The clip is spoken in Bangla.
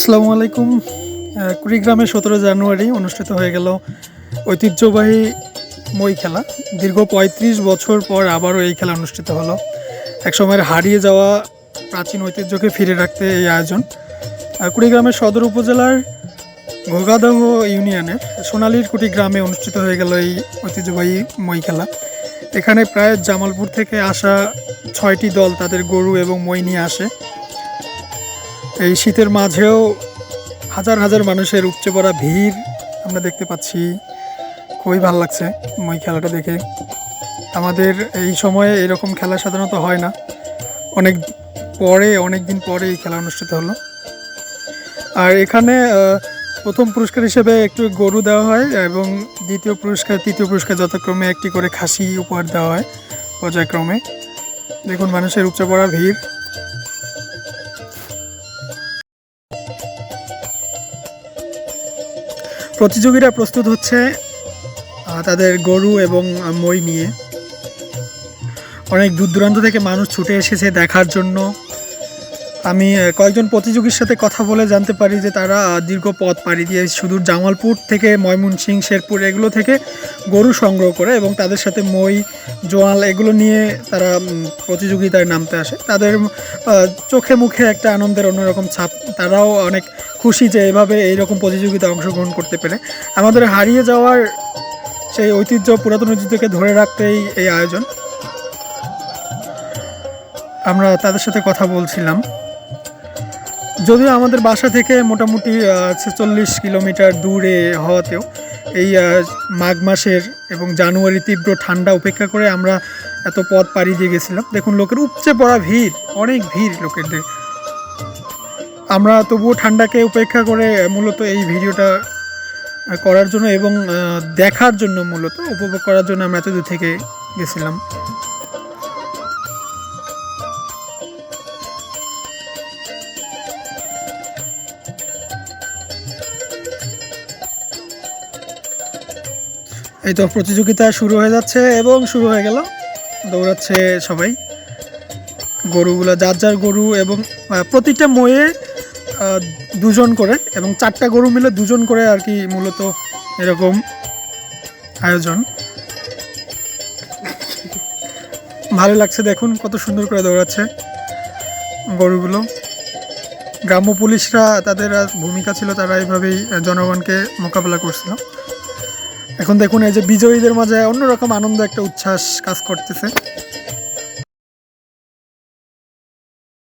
আসসালামু আলাইকুম। কুড়িগ্রামে সতেরো জানুয়ারি অনুষ্ঠিত হয়ে গেল ঐতিহ্যবাহী মই খেলা। দীর্ঘ পঁয়ত্রিশ বছর পর আবারও এই খেলা অনুষ্ঠিত হলো। একসময়ের হারিয়ে যাওয়া প্রাচীন ঐতিহ্যকে ফিরে রাখতে এই আয়োজন। কুড়িগ্রামের সদর উপজেলার ঘোগাদহ ইউনিয়নের সোনালীর কুটি গ্রামে অনুষ্ঠিত হয়ে গেল এই ঐতিহ্যবাহী মই খেলা। এখানে প্রায় জামালপুর থেকে আসা ছয়টি দল তাদের গরু এবং মই নিয়ে আসে। এই শীতের মাঝেও হাজার হাজার মানুষের উপচে পড়া ভিড় আমরা দেখতে পাচ্ছি। খুবই ভালো লাগছে ওই খেলাটা দেখে। আমাদের এই সময়ে এরকম খেলা সাধারণত হয় না। অনেক পরে অনেক দিন পরে এই খেলা অনুষ্ঠিত হলো। আর এখানে প্রথম পুরস্কার হিসেবে একটু গরু দেওয়া হয় এবং দ্বিতীয় পুরস্কার, তৃতীয় পুরস্কার যথাক্রমে একটি করে খাসি উপহার দেওয়া হয় পর্যায়ক্রমে। দেখুন, মানুষের উপচে পড়া ভিড়। প্রতিযোগীরা প্রস্তুত হচ্ছে তাদের গরু এবং মই নিয়ে। অনেক দূর দূরান্ত থেকে মানুষ ছুটে এসেছে দেখার জন্য। আমি কয়েকজন প্রতিযোগীর সাথে কথা বলে জানতে পারি যে তারা দীর্ঘ পথ পাড়ি দিয়ে সুদূর জামালপুর থেকে ময়মনসিং, শেরপুর এগুলো থেকে গরু সংগ্রহ করে এবং তাদের সাথে মই, জোয়াল এগুলো নিয়ে তারা প্রতিযোগিতায় নামতে আসে। তাদের চোখে মুখে একটা আনন্দের অন্যরকম ছাপ। তারাও অনেক খুশি যে এভাবে এইরকম প্রতিযোগিতায় অংশগ্রহণ করতে পেরে। আমাদের হারিয়ে যাওয়ার সেই ঐতিহ্য পুরাতন ঐতিহ্যকে ধরে রাখতেই এই আয়োজন। আমরা তাদের সাথে কথা বলছিলাম। যদিও আমাদের বাসা থেকে মোটামুটি ছেচল্লিশ কিলোমিটার দূরে হওয়াতেও এই মাঘ মাসের এবং জানুয়ারি তীব্র ঠান্ডা উপেক্ষা করে আমরা এত পথ পাড়ি দিয়ে গেছিলাম। দেখুন, লোকের উপচে পড়া ভিড়, অনেক ভিড় লোকেদের। আমরা তবুও ঠান্ডাকে উপেক্ষা করে মূলত এই ভিডিওটা করার জন্য এবং দেখার জন্য মূলত, উপভোগ করার জন্য আমরা এত দূর থেকে গেছিলাম। এই তো প্রতিযোগিতা শুরু হয়ে যাচ্ছে এবং শুরু হয়ে গেল। দৌড়াচ্ছে সবাই। গরুগুলো, যার যার গরু এবং প্রতিটা ময়ে দুজন করে এবং চারটা গরু মিলে দুজন করে আর কি মূলত এরকম আয়োজন। ভালো লাগছে, দেখুন কত সুন্দর করে দৌড়াচ্ছে গরুগুলো। গ্রাম্য পুলিশরা তাদের ভূমিকা ছিল, তারা এইভাবেই জনগণকে মোকাবেলা করছিল। এখন দেখুন, এই যে বিজয়ীদের মাঝে অন্যরকম আনন্দ, একটা উচ্ছ্বাস কাজ করতেছে।